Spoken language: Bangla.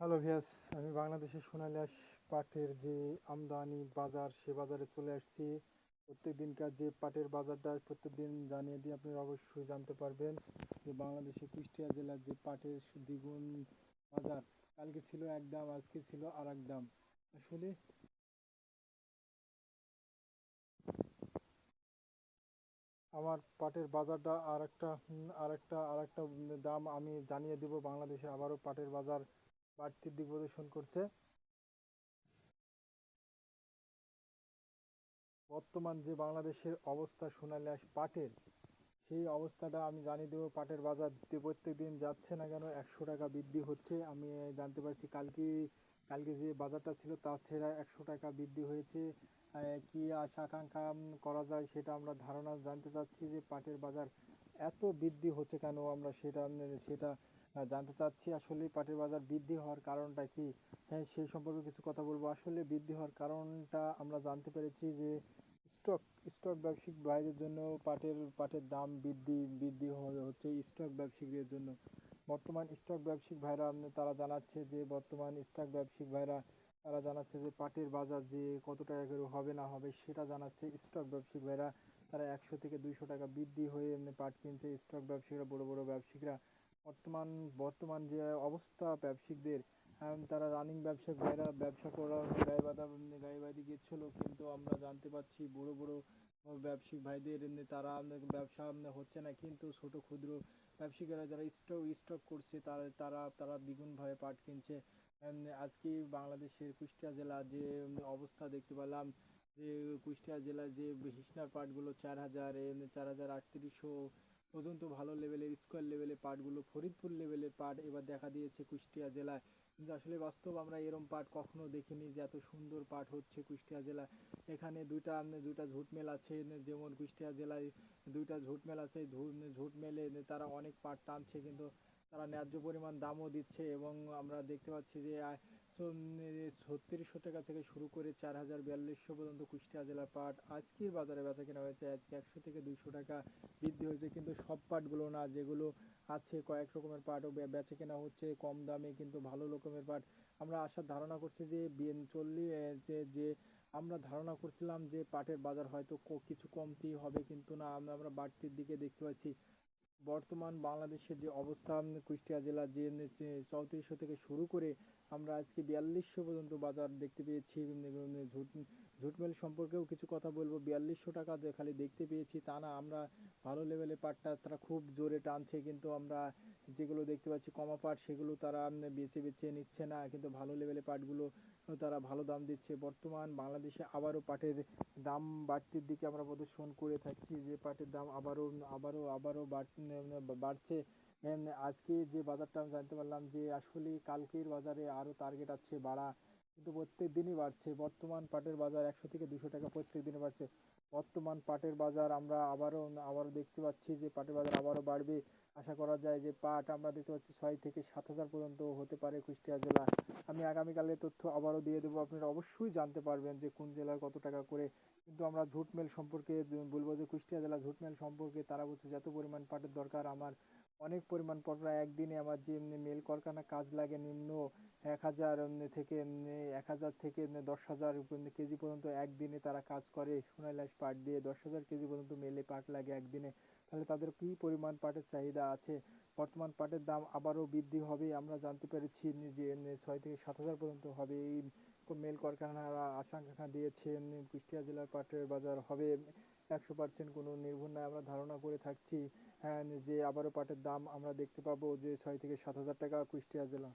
হ্যালো ভিয়াস, আমি বাংলাদেশের সোনালিয়াস পাটের যে আমদানি বাজার, সে বাজারে চলে আসছি। প্রত্যেক দিনকার যে পাটের বাজারটা প্রত্যেক দিন জানিয়ে দিয়ে আপনি অবশ্যই জানতে পারবেন যে বাংলাদেশে কুষ্টিয়া জেলার যে পাটের দ্বিগুণ বাজার, কালকে ছিল এক দাম, আজকে ছিল আর এক দাম। আসলে আমার পাটের বাজারটা আর একটা আর একটা আর একটা দাম আমি জানিয়ে দেব, বাংলাদেশে আবারও পাটের বাজার বাড়তির দিক প্রদর্শন করছে। বর্তমান যে বাংলাদেশের অবস্থা সোনালী পাটের, সেই অবস্থাটা আমি জানিয়ে দেবো পাটের বাজার। প্রত্যেক দিন যাচ্ছে না কেন একশো টাকা বৃদ্ধি হচ্ছে। আমি জানতে পারছি কালকে কালকে যে বাজারটা ছিল তার সেরা একশো টাকা বৃদ্ধি হয়েছে। কি আশা আকাঙ্ক্ষা করা যায় সেটা আমরা ধারণা জানতে চাচ্ছি যে পাটের বাজার এত বৃদ্ধি হচ্ছে কেন আমরা সেটা সেটা জানতে চাচ্ছি আসলে পাটের বাজার বৃদ্ধি হওয়ার কারণটা কি? হ্যাঁ সেই সম্পর্কে কিছু কথা বলব। আসলে বৃদ্ধি হওয়ার কারণটা আমরা জানতে পেরেছি যে স্টক স্টক ব্যবসায়িক ভাইদের জন্য পাটের পাটের দাম বৃদ্ধি বৃদ্ধি হচ্ছে স্টক ব্যবসায়ীদের জন্য। বর্তমান স্টক ব্যবসায়িক ভাইরা, তারা জানাচ্ছে যে বর্তমান স্টক ব্যবসায়িক ভাইরা, তারা জানাচ্ছে যে পাটের বাজার যে কত টাকা করে হবে না হবে সেটা জানাচ্ছে স্টক ব্যবসায়িক ভাইরা। তারা একশো থেকে দুইশো টাকা বৃদ্ধি হয়ে এমনি পাট কিনছে। স্টক ব্যবসায়ীরা বড় বড় ব্যবসায়িকরা বর্তমান বর্তমান যে অবস্থা ব্যবসায়িকদের তারা রানিং ব্যবসা ভাইরা ব্যবসা করা গায়ে বাঁধা, গায়ে বাঁধি গেছিল, কিন্তু আমরা জানতে পারছি বড় বড় ব্যবসায়িক ভাইদের তারা ব্যবসা হচ্ছে না, কিন্তু ছোট ক্ষুদ্র ব্যবসায়িকরা যারা স্টক স্টক করছে, তারা তারা তারা দ্বিগুণভাবে পাট কিনছে। আজকে বাংলাদেশের কুষ্টিয়া জেলা যে অবস্থা দেখতে পেলাম, যে কুষ্টিয়া জেলার যে হিসনার পাটগুলো চার হাজার চার হাজার আটত্রিশশো পর্যন্ত ভালো লেভেলের স্কোয়ার লেভেলের পাটগুলো ফরিদপুর লেভেলের পাট এবার দেখা দিয়েছে কুষ্টিয়া জেলায়। কিন্তু আসলে বাস্তব আমরা এরম পাট কখনো দেখিনি যে এত সুন্দর পাট হচ্ছে কুষ্টিয়া জেলায়। এখানে দুইটা দুইটা ঝুট মেল আছে, যেমন কুষ্টিয়া জেলায় দুইটা ঝুট মেল আছে ঝুট মেলে তারা অনেক পাট টানছে, কিন্তু তারা ন্যায্য পরিমাণ দামও দিচ্ছে এবং আমরা দেখতে পাচ্ছি যে ছত্রিশশো টাকা থেকে শুরু করে চার হাজার বিয়াল্লিশশো পর্যন্ত কুষ্টিয়া জেলার পাট আজকের বাজারে বেচা কেনা হয়েছে। আজকে একশো থেকে দুইশো টাকা বৃদ্ধি হয়েছে, কিন্তু সব পাটগুলো না, যেগুলো আছে কয়েক রকমের পাটও বেচা কেনা হচ্ছে কম দামে, কিন্তু ভালো রকমের পাট। আমরা আসার ধারণা করছি যে চল্লিশ যে যে আমরা ধারণা করছিলাম যে পাটের বাজার হয়তো কিছু কমতি হবে, কিন্তু না, আমরা আমরা বাড়তির দিকে দেখতে পাচ্ছি। বর্তমান বাংলাদেশের যে অবস্থা কুষ্টিয়া জেলা যে, চৌত্রিশশো থেকে শুরু করে আমরা আজকে বিয়াল্লিশশো পর্যন্ত বাজার দেখতে পেয়েছি ঝুট, ঝুটমেল সম্পর্কেও কিছু কথা বলব। বিয়াল্লিশশো টাকা খালি দেখতে পেয়েছি, তা না, আমরা ভালো লেভেলের পাটটা তারা খুব জোরে টানছে, কিন্তু আমরা যেগুলো দেখতে পাচ্ছি কমা পাট, সেগুলো তারা বেছে বেছে নিচ্ছে না, কিন্তু ভালো লেভেলে পাটগুলো তারা ভালো দাম দিচ্ছে। বর্তমান বাংলাদেশে আবারও পাটের দাম বাড়তির দিকে আমরা প্রদর্শন করে থাকছি, যে পাটের দাম আবারও আবারও আবারও বাড়ছে। আজকে যে বাজারটা আমি জানতে পারলাম যে আসলে কালকের বাজারে আরও টার্গেট আছে বাড়া, কিন্তু প্রত্যেক দিনই বাড়ছে। বর্তমান পাটের বাজার একশো থেকে দুশো টাকা প্রত্যেক দিনে বাড়ছে। বর্তমান পাটের বাজার আমরা আবারও আবারও দেখতে পাচ্ছি যে পাটের বাজার আবারও বাড়বে। আশা করা যায় যে পাট আমরা দেখতে পাচ্ছি ছয় থেকে সাত হাজার পর্যন্ত হতে পারে কুষ্টিয়া জেলা। আমি আগামীকালের তথ্য আবারও দিয়ে দেবো। আপনারা অবশ্যই জানতে পারবেন যে কোন জেলার কত টাকা করে। কিন্তু আমরা ঝুট মেল সম্পর্কে বলব যে কুষ্টিয়া জেলা ঝুট মেল সম্পর্কে তারা বলছে যত পরিমাণ পাটের দরকার আমার। অনেক পরিমাণ পটরা একদিনে আমার যে মেল কারখানা কাজ লাগে নিম্ন এক হাজার থেকে এক হাজার থেকে দশ হাজার কেজি পর্যন্ত একদিনে তারা কাজ করে। সোনাইলাস পাট দিয়ে দশ হাজার কেজি পর্যন্ত মেলে পাট লাগে একদিনে। তাহলে তাদের কী পরিমাণ পাটের চাহিদা আছে? বর্তমান পাটের দাম আবারও বৃদ্ধি হবে, আমরা জানতে পেরেছি যে ছয় থেকে সাত হাজার পর্যন্ত হবে। এই মেল কারখানারা আশঙ্কা দিয়েছেন কুষ্টিয়া জেলার পাটের বাজার হবে। একশো পার্সেন্ট কোনো নির্ভর নয় আমরা ধারণা করে থাকছি। হ্যাঁ যে আবারও পাটের দাম আমরা দেখতে পাবো যে ছয় থেকে সাত হাজার টাকা কুষ্টিয়া জেলা।